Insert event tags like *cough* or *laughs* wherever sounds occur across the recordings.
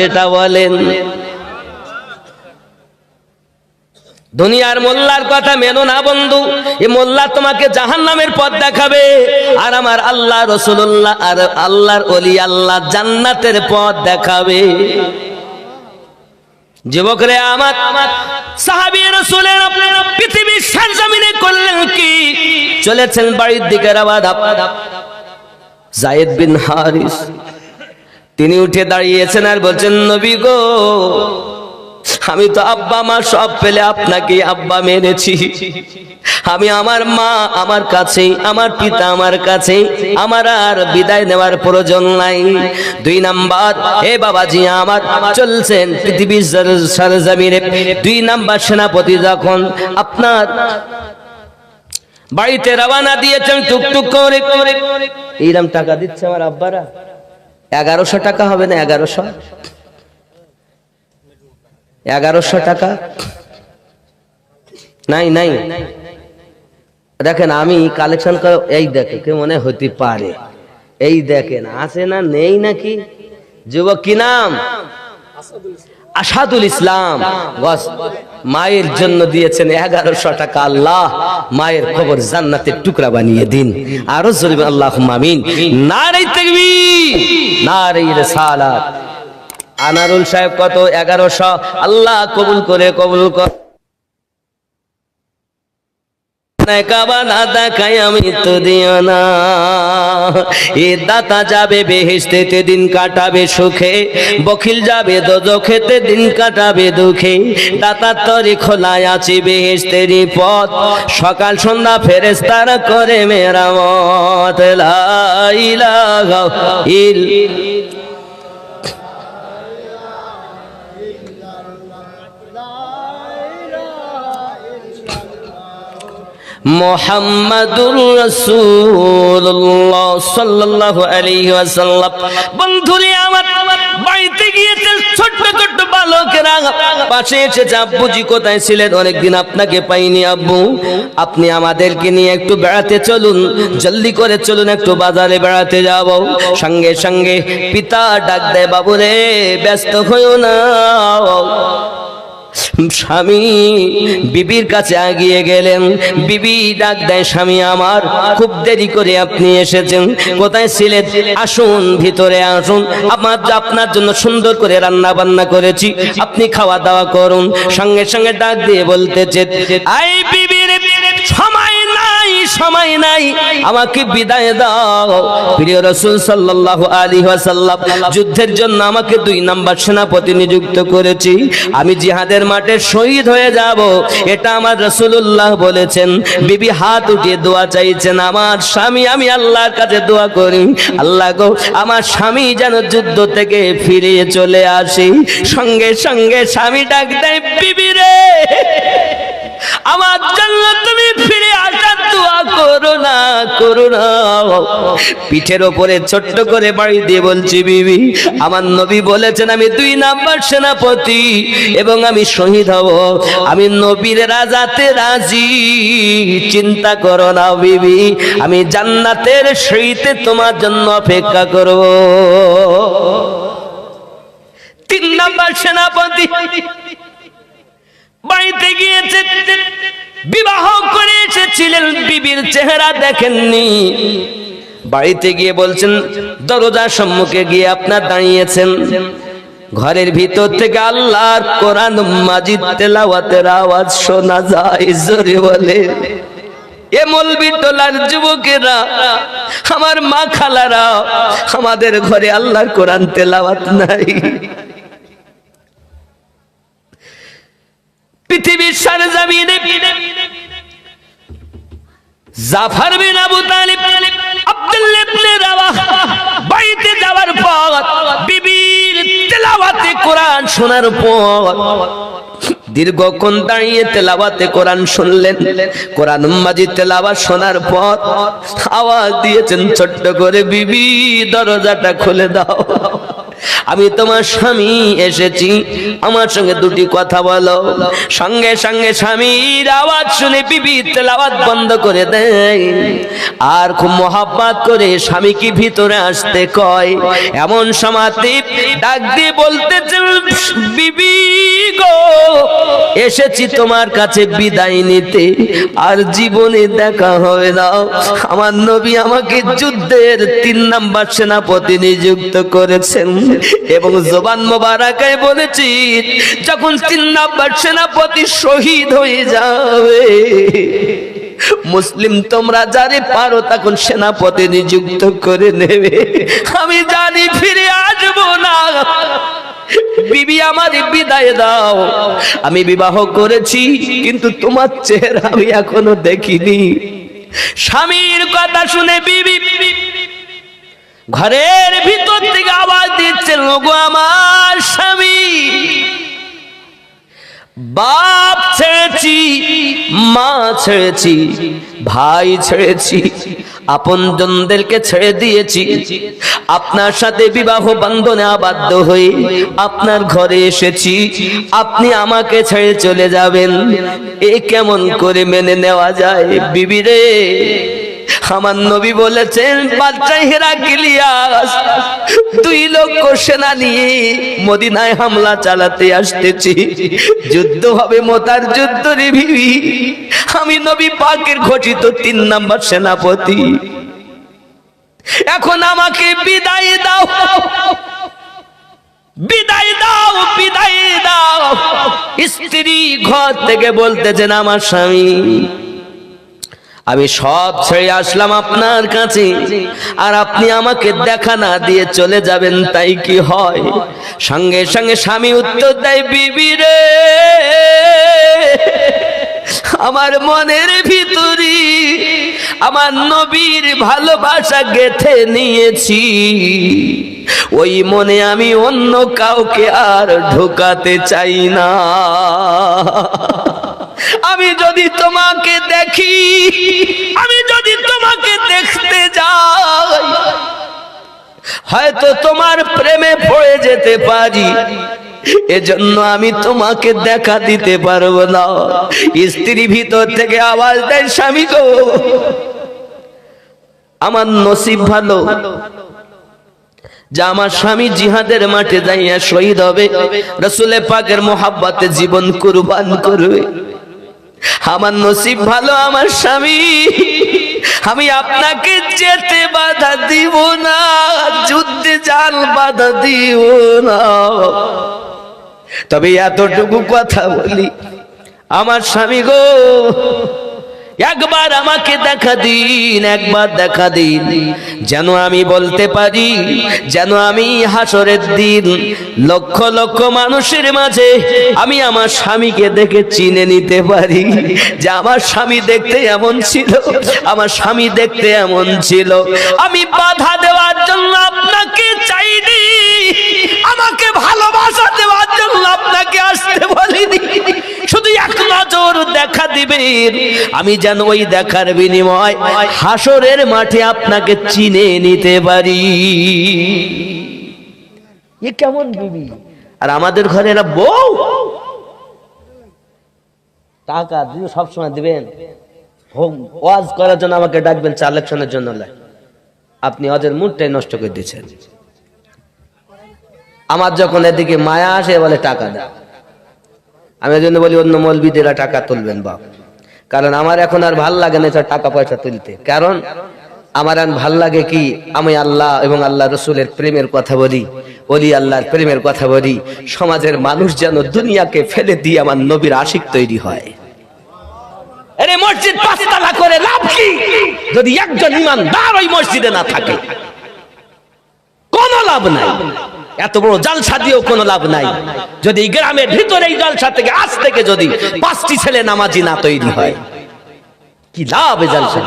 সেটা বলেন। দুনিয়ার মোল্লার কথা মেনো না বন্ধু, এ মোল্লা তোমাকে জাহান নামের পথ দেখাবে। আর আমার আল্লাহ রসুল্লাহ আর আল্লাহর অলি আল্লাহ জান্নাতের পথ দেখাবে। যুবকরে আমার, সাহাবী রসুলের পৃথিবীর সারজামিনে করলেন কি? চলেছেন বাড়ির দিকে রাবাদ জায়েদ বিন হারিস তিনি উঠে দাঁড়িয়েছেন আর বলছেন, নবী গো, আমি তো আব্বা মা, সব পেলে আপনাকে আব্বা মেনেছি। আমি আমার মা আমার কাছে আমার পিতা আমার কাছে আমার আর বিদায় নেওয়ার প্রয়োজন নাই। দুই নাম্বার, হে বাবাজি আমার, চলছেন পৃথিবীর সরজমিনে। দুই নাম্বার সেনাপতি যখন আপনার বাড়িতে রওনা দিয়েছেন, টুকটুক করে এইরকম টাকা দিচ্ছে আমার আব্বারা। এগারোশো টাকা হবে না এগারোশো? এগারোশো টাকা? নাই নাই। দেখেন, আমি কালেকশন করে এই দেখে কে মনে হতে পারে? এই দেখেন, আছে না নেই নাকি? যুবক, কি নাম? আসাদুল ইসলাম। বস। মায়ের জন্য দিয়েছেন এগারোশো টাকা, আল্লাহ মায়ের খবর জান্নাতের টুকরা বানিয়ে দিন। আরও জরিব আল্লাহ মামিন নারী তেগবি নারী আনারুল সাহেব কত? এগারোশো। আল্লাহ কবুল করে, কবুল কর। কাবা না দেখাই আমি তো দিও না। এ দাতা যাবে বেহেস্তেতে দিন কাটাবে সুখে। বখিল যাবে দোজখেতে দিন কাটাবে দুঃখে। দাতার তরি খোলায় আছে বেহেস্তেরই পথ। সকাল সন্ধ্যা ফেরেস্তারা করে মেরামত। লা ইলাহা ইল। মোহাম্মদুর রাসূলুল্লাহ সাল্লাল্লাহু আলাইহি ওয়াসাল্লাম। বন্ধুরে, আমার বাড়িতে গিয়েছে ছোট্ট ছোট্ট বালকেরা পাশে এসেছে আব্বুজি কোথায় ছিলেন? অনেকদিন আপনাকে পাইনি, আব্বু। আপনি আমাদেরকে নিয়ে একটু বেড়াতে চলুন, জলদি করে চলুন, একটু বাজারে বেড়াতে যাব। সঙ্গে সঙ্গে পিতা ডাক দেয়, বাবুরে, ব্যস্ত হইও না। স্বামী, বিবির কাছে আগিয়ে গেলেন। বিবি ডাক দেয়, স্বামী আমার, খুব দেরি করে আপনি এসেছেন। কোথায় ছিলেন? আসুন, ভিতরে আসুন। আমার আপনার জন্য সুন্দর করে রান্না বান্না করেছি, আপনি খাওয়া দাওয়া করুন। সঙ্গে সঙ্গে ডাক দিয়ে বলতেছে, আই বিবির সময় সময় নাই, আমাকে বিদায় দাও। প্রিয় রসুল সাল্লাল্লাহু আলাইহি ওয়াসাল্লাম, যুদ্ধের জন্য আমাকে দুই নাম্বার সেনাপতি নিযুক্ত করেছি। আমি জিহাদের মাঠে শহীদ হয়ে যাব, এটা আমার রসুল্লাহ বলেছেন। বিবি হাত উঠিয়ে দোয়া চাইছেন, আমার স্বামী, আমি আল্লাহর কাছে দোয়া করি। আল্লাহ গো, আমার স্বামী যেন যুদ্ধ থেকে ফিরে চলে আসি। সঙ্গে সঙ্গে স্বামী ডাক দেয়, বিবি রে! আমার জন্য তুমি ফিরে আসার দোয়া করো না করো না। পিঠের ওপরে ছোট্ট করে বাড়ি দিয়ে বলছি, বিবি, আমার নবী বলেছেন আমি দুই নাম্বার সেনাপতি এবং আমি শহীদ হব। আমি নবীর রাজাতে রাজি। চিন্তা করো না, বিবি, আমি জান্নাতের সেইতে তোমার জন্য অপেক্ষা করব। তিন নাম্বার সেনাপতি বাড়িতে গিয়েছে, বিবাহ করে এসেছিলেন, বিবির চেহারা দেখেননি। বাড়িতে গিয়ে বলছেন, দরজার সম্মুখে গিয়ে আপনার দাঁড়িয়েছেন। ঘরের ভিতর থেকে আল্লাহর কোরআন, মাজিদ, তেলাওয়াতের আওয়াজ শোনা যায়, জোরে বলে। এ মলবি টোলার যুবকেরা, আমার মা খালারা, আমাদের ঘরে আল্লাহর কোরআন, তেলাওয়াত নাই। পৃথিবীর সারে জামিনে জাফর বিন আবু তালিব আব্দুল্লাহ ইবনে রাওয়াহ বাড়িতে যাওয়ার পর বিবির তেলাওয়াতে কোরআন শোনার পর দীর্ঘক্ষণ দাঁড়িয়ে তেলাওয়াতে কোরআন শুনলেন। কোরআন মাজিদ তেলাওয়াত শোনার পর আওয়াজ দিয়েছেন, ছোট্ট করে, বিবি, দরজাটা খুলে দাও। আমি তোমার স্বামী এসেছি। আমার সঙ্গে দুটি কথা বলো। সঙ্গে সঙ্গে স্বামীর আওয়াজ শুনে বিবি তেলাওয়াত বন্ধ করে দেয়। আর খুব মহাব্বাত করে স্বামীকে ভিতরে আসতে কয়? এমন সমাধি ডাক দিয়ে বলতে বিবি গো। এসেছি তোমার কাছে বিদায় নিতে। আর জীবনে দেখা হবে না। আমার নবী আমাকে যুদ্ধের তিন নাম্বার সেনাপতি নিযুক্ত করেছেন। এবং জবান মোবারকায় বলেছি, যখন তিন নাম্বার সেনাপতি শহীদ হয়ে যাবে, মুসলিম তোমরা যারে পারো তখন সেনাপতি নিযুক্ত করে নেবে। আমি জানি ফিরে আসব না। বিবি আমার বিদায় দাও। আমি বিবাহ করেছি, কিন্তু তোমার চেহারা আমি এখনও দেখিনি। স্বামীর কথা শুনে বিবি ঘরের ভিতর থেকে আওয়াজ দিচ্ছে, লোগো আমার স্বামী। বাপ ছেড়েছি, মা ছেড়েছি, ভাই ছেড়েছি, আপনজনদেরকে ছেড়ে দিয়েছি। আপনার সাথে বিবাহ বন্ধনে আবদ্ধ হয়ে আপনার ঘরে এসেছি। আপনি আমাকে ছেড়ে চলে যাবেন। এ কেমন করে মেনে নেওয়া যায় বিবিরে আমার নবী বলেছেন বাচ্চা হেরা গিলিয়াস, দুই লক্ষ সেনা নিয়ে মদিনায় হামলা চালাতে আসতেছি। যুদ্ধ হবে মোতার যুদ্ধ রে বিবি। আমি নবী পাকের ঘটিত তিন নাম্বার সেনাপতি। এখন আমাকে বিদায় দাও। বিদায় দাও বিদায় দাও। স্ত্রী ঘর থেকে বলতেছেন, আমার স্বামী আমি সব ছেড়ে আসলাম আপনার কাছে। আর আপনি আমাকে দেখা না দিয়ে চলে যাবেন, তাই কি হয়? সঙ্গে সঙ্গে স্বামী উত্তর দেয়, বিবি রে, আমার মনের ভিতরে আমার নবীর ভালোবাসা গেথে নিয়েছি। ওই মনে আমি অন্য কাউকে আর ঢোকাতে চাই না। আমি যদি তোমাকে দেখি, আমি যদি তোমাকে দেখতে যাই, হয়তো তোমার প্রেমে পড়ে যেতে পারি। এজন্য আমি তোমাকে দেখা দিতে পারব না। স্ত্রী ভিতর থেকে আওয়াজ দেয় স্বামী গো, আমার নসিব ভালো। যা আমার স্বামী জিহাদের মাঠে যাইয়া শহীদ হবে রসুলে পাকের মোহাব্বতে জীবন কুরবান করবে। আমার নসিব ভালো আমার স্বামী। আমি আপনাকে যেতে বাধা দিব না, যুদ্ধে জাল বাধা দিব না। তবে এতটুকু কথা বলি, আমার স্বামী গো একবার আমাকে দেখা দিন, একবার দেখা দিন। যেন আমি বলতে পারি, যেন আমি হাসরের দিন, লক্ষ লক্ষ মানুষের মাঝে আমি আমার স্বামীকে দেখে চিনে নিতে পারি যে আমার স্বামী দেখতে এমন ছিল, আমার স্বামী দেখতে এমন ছিল। আমি বাধা দেওয়ার জন্য আপনাকে চাইনি, আমাকে ভালোবাসা দেওয়ার জন্য আপনাকে আসতে বলিনি। নজর দেখা দিবেন। আমি যেন ওই দেখার বিনিময় হাসরের মাঠে আপনাকে চিনে নিতে পারি। এ কেমন বিবি? আর আমাদের ঘরে এরা বউ? টাকা দিয়ে সবসময় ওয়াজ করার জন্য আমাকে ডাকবেন চা ইলেকশনের জন্য। আপনি ওদের মুডটাই নষ্ট করে দিচ্ছেন আমার যখন এদিকে মায়া আসে বলে টাকা দেয় আমি ওই জন্য বলি, অন্য মলবিদেরা টাকা তুলবেন বাপ। কারণ আমার এখন আর ভালো লাগে না টাকা পয়সা তুলতে। কারণ আমার আর ভালো লাগে কি? আমি আল্লাহ এবং আল্লাহ রসুলের প্রেমের কথা বলি বলি আল্লাহর প্রেমের কথা বলি। সমাজের মানুষ যেন দুনিয়াকে ফেলে দিয়ে আমার নবীর আশিক তৈরি হয়। আরে মসজিদ করে লাভ যদি একজন ইমানদার ওই মসজিদে না থাকে, কোনো লাভ নাই। এত বড় জালসা দিয়েও কোনো লাভ নাই। যদি গ্রামের ভিতরে এই জালসা থেকে, আজ থেকে যদি পাঁচটি ছেলে নামাজি না তৈরি হয়, কি লাভ জালসা?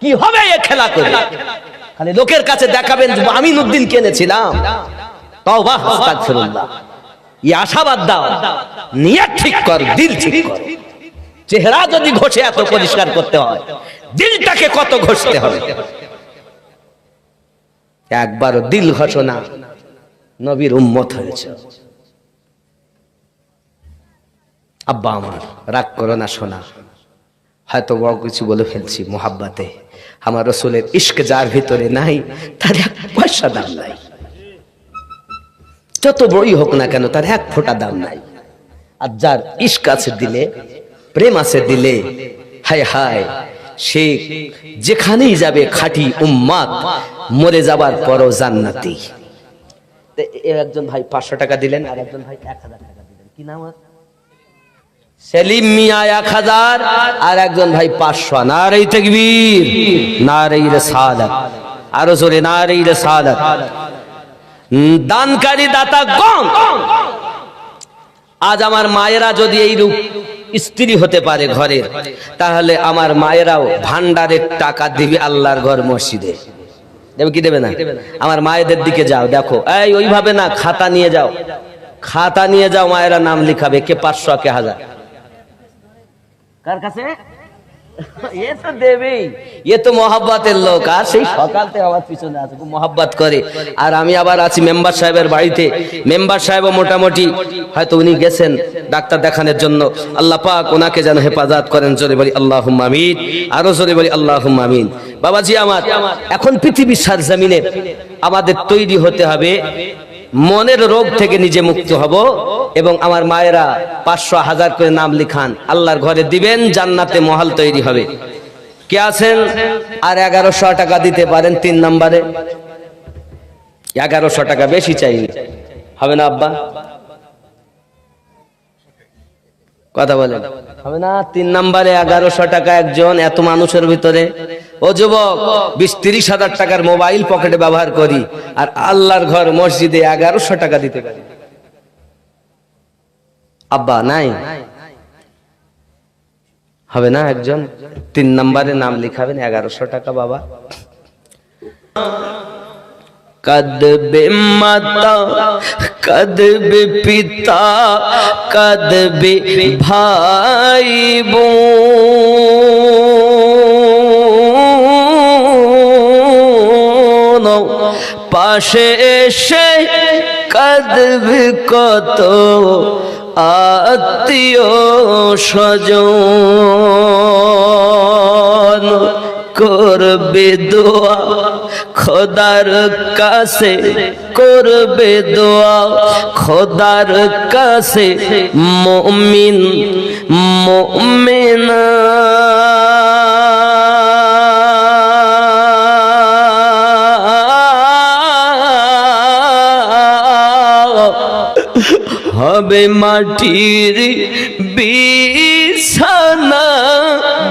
কি হবে এ খেলা করে? খালি লোকের কাছে দেখাবেন যে আমিন উদ্দিন কেনেছিলাম তাও বাহ ই আশাবাদ দাও। নিয়ত ঠিক কর, দিল ঠিক কর। চেহারা যদি ঘষে এত পরিষ্কার করতে হয়, দিলটাকে কত ঘষতে হবে? একবার দিল ঘষো না। নবীর উম্মত হয়েছে। আব্বা আমার, রাগ করো না শোনা। হয়তো বড় কিছু বলে ফেলছি মোহাব্বাতে। আমার রসুলের ইস্ক যার ভিতরে নাই, তার এক পয়সা দাম নাই। যত বড়ই হোক না কেন, তার এক ফোঁটা দাম নাই। আর যার ইস্ক আছে দিলে, প্রেম আছে দিলে, হায় হায়, সে যেখানেই যাবে খাঁটি উম্মাদ, মরে যাবার পরও জান্নাতি। একজন ভাই পাঁচশো টাকা দিলেন, আর একজন ভাই এক হাজার টাকা দিলেন। কি নাম? সেলিম মিয়া এক হাজার, আর একজন ভাই পাঁচশো। নারী নারী আরও নারী দানকারী দাতা কম আজ আমার মায়েরা যদি এই রূপ স্ত্রী হতে পারে ঘরের, তাহলে আমার মায়েরাও ভান্ডারের টাকা দিবে আল্লাহর ঘর মসজিদে। দেবে কি দেবে না? আমার মায়েদের দিকে যাও দেখো। এই ওইভাবে না খাতা নিয়ে যাও। খাতা নিয়ে যাও মায়েরা নাম লিখাবে কে পাঁচশো কে হাজার। কার কাছে? *laughs* এ তো দেবেই। এ তো মহাব্বাতের লোক। আর সেই সকাল থেকে আমার পিছনে আছে, খুব মহাব্বাত করে। আর আমি আবার আছি মেম্বার সাহেবের বাড়িতে। মেম্বার সাহেবও মোটামুটি, হয়তো উনি গেছেন ডাক্তার দেখানোর জন্য। আল্লাহ পাক ওনাকে যেন হেফাজত করেন, জোরে বলি আল্লাহ আমিন। আরও জোরে বলি আল্লাহ আমিন। বাবাজি আমার, এখন পৃথিবীর সার জমিনে আমাদের তৈরি হতে হবে মনের রোগ থেকে নিজে মুক্ত হব এবং আমার মায়েরা পাঁচশো হাজার করে নাম লিখান, আল্লাহর ঘরে দিবেন, জান্নাতে মহাল তৈরি হবে। কে আছেন? আর এগারোশো টাকা দিতে পারেন তিন নম্বরে। এগারোশো টাকা বেশি চাইনি হবে না, আব্বা? কথা বলেন। হবে না? তিন নাম্বারে এগারোশো টাকা একজন, এত মানুষের ভিতরে। ও যুবক, বিশ তিরিশ হাজার টাকার মোবাইল পকেটে ব্যবহার করি, আর আল্লাহর ঘর মসজিদে এগারোশো টাকা দিতে পারি। আব্বা, নাই? হবে না একজন? তিন নাম্বারে নাম লিখাবেন, এগারোশো টাকা, বাবা। কদবে মাতা কদবে পিতা কদবে ভাই বোন পাশে এসে কদবে কত আত্মীয় স্বজন করবে দোয়া খোদার কাছে করবে দোয়া। খোদার কাছে মমিন মমিনা। হবে মাটির বিছানা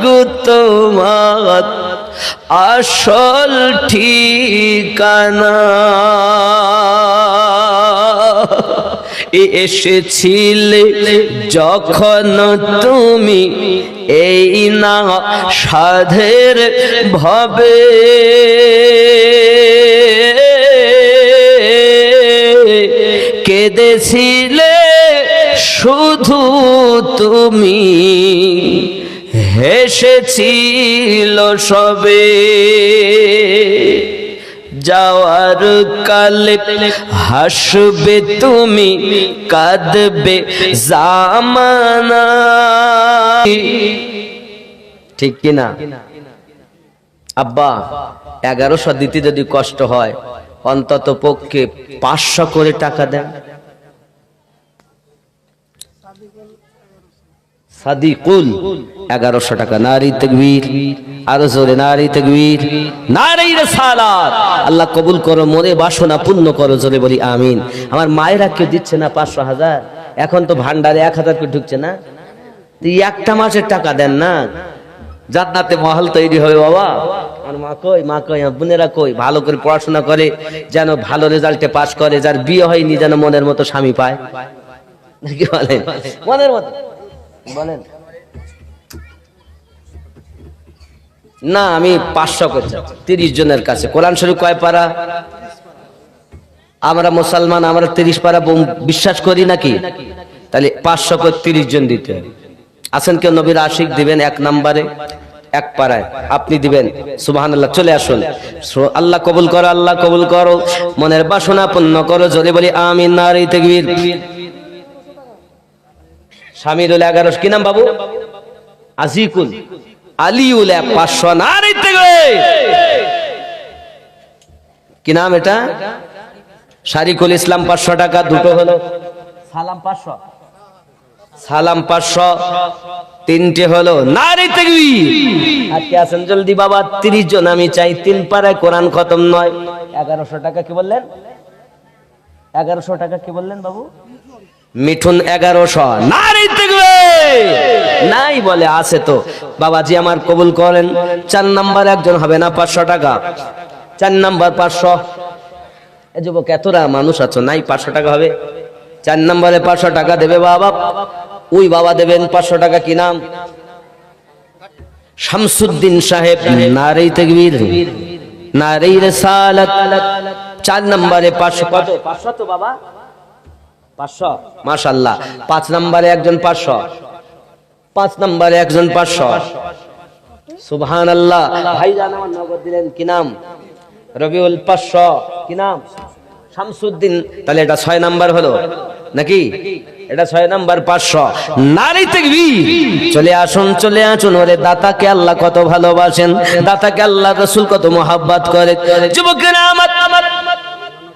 গো তোমার। আসল ঠিকানা। এসেছিলে যখন তুমি এই না সাধের ভবে। কেঁদেছিলে শুধু তুমি। হেসেছিল সবে। যাওয়ার কালে হাসবে তুমি, কাঁদবে জামানা। ঠিক কিনা? আব্বা, এগারোশো দিতে যদি কষ্ট হয়, অন্তত পক্ষে পাঁচশো করে টাকা দেন। সাদিকুল, এগারোশো টাকা নারী তকবীর, আরও জোরে নারী তকবীর নারী সালাত। আল্লাহ কবুল করো মনে বাসনা পূর্ণ করো, জোরে বলি আমিন। আমার মায়েরা কেউ দিচ্ছে না পাঁচশো হাজার? এখন তো ভান্ডারে এক হাজার করে ঢুকছে না? তো এই একটা মাসের টাকা দেন না? জান্নাতে মহল তৈরি হবে বাবা। আমার মা কই মা কই বোনেরা কই? ভালো করে পড়াশোনা করে, যেন ভালো রেজাল্টে পাশ করে, যার বিয়ে হয়নি যেন মনের মতো স্বামী পায়। নাকি বলেন? মনের মতো। বলেন। না, আমি পাঁচশো করছি তিরিশ জনের কাছে। কোরআন শরীফ কয় পারা? আমরা মুসলমান, আমরা তিরিশ পারা বিশ্বাস করি নাকি? তাহলে পাঁচশো করে তিরিশ জন দিতে আছেন কেউ নবীর আশিক দিবেন এক নম্বরে, এক পাড়ায়। আপনি দিবেন সুবাহান আল্লাহ চলে আসুন। আল্লাহ কবুল করো, আল্লাহ কবুল করো। মনের বাসনা পূর্ণ করো, জোরে বলি, আমিন, নারী তেকবীর স্বামীরুল এগারোশ কি নাম বাবু? আজিকুল। আলিউল এক পাঁচশো তেকবীর কি নাম এটা? শারিকুল ইসলাম পাঁচশো টাকা দুটো হলো। সালাম পাঁচশো। সালাম পাঁচশো তিনটে হলো নারী তেগবি আজকে আছেন জলদি বাবা তিরিশ জন আমি চাই তিন পাড়ায় কোরআন খতম নয়। এগারোশো টাকা কি বললেন? এগারোশো টাকা কি বললেন বাবু? মিঠুন এগারোশো। নারী নাই বলে আছে তো। বাবাজি আমার কবুল করেন। চার নাম্বার একজন হবে না পাঁচশো টাকা? চার নাম্বার পাঁচশো। এ যুবক এতরা মানুষ আছো নাই পাঁচশো টাকা হবে? চার নাম্বারে পাঁচশো টাকা দেবে বাবা। ওই বাবা দেবেন পাঁচশো টাকা কি নাম? শামসুদ্দিন সাহেব নারী তেগবীর নারী রেসালাত চার নাম্বারে পাঁচশো কত? পাঁচশো তো বাবা। পাঁচশো? মাশাল্লাহ পাঁচ নম্বরে একজন পাঁচশো। পাঁচ নম্বরে একজন পাঁচশো। সুবহান আল্লাহ ভাইজান আমার নগদ দিলেন। কি নাম? রবিউল পাঁচশো। কি নাম? শামসুদ্দিন। তাহলে এটা ছয় নাম্বার হলো। নাকি? এটা ছয় নাম্বার পাঁচশো। নারী তেগবি চলে আসুন চলে আসুন। ওরে দাতাকে আল্লাহ কত ভালোবাসেন। দাতাকে আল্লাহ রসুল কত মোহাব্বত করে। যুবকেরা আমার